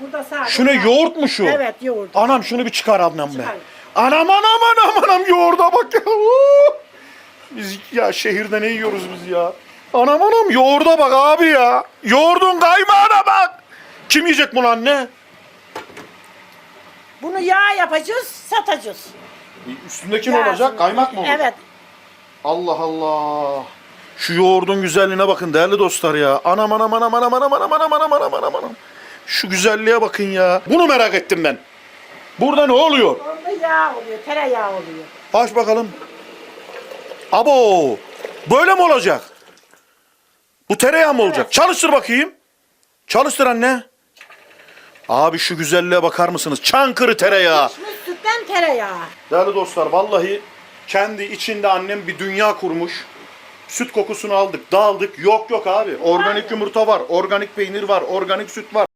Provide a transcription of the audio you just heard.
Burada sadece. Şu ne yoğurt mu şu? Evet yoğurt. Anam şunu bir çıkar annem be. Çıkar. Anam anam anam anam yoğurda bak ya. Biz ya şehirde ne yiyoruz biz ya? Anam anam yoğurda bak abi ya. Yoğurdun kaymağına bak. Kim yiyecek bunu anne? Bunu yağ yapacağız, satacağız. Üstündeki ne Yağ olacak? Kaymak mı olacak? Evet. Allah Allah. Şu yoğurdun güzelliğine bakın değerli dostlar ya. Anam anam anam anam anam anam anam anam anam anam anam. Şu güzelliğe bakın ya. Bunu merak ettim ben. Burada ne oluyor? Onda yağ oluyor, tereyağı oluyor. Aç bakalım. Abo. Böyle mi olacak? Bu tereyağı mı olacak? Evet. Çalıştır bakayım. Çalıştır anne. Abi şu güzelliğe bakar mısınız? Çankırı tereyağı. Pişmiş sütten tereyağı. Değerli dostlar vallahi kendi içinde annem bir dünya kurmuş. Süt kokusunu aldık, dağıldık. Yok yok abi. Organik yumurta var, organik peynir var, organik süt var.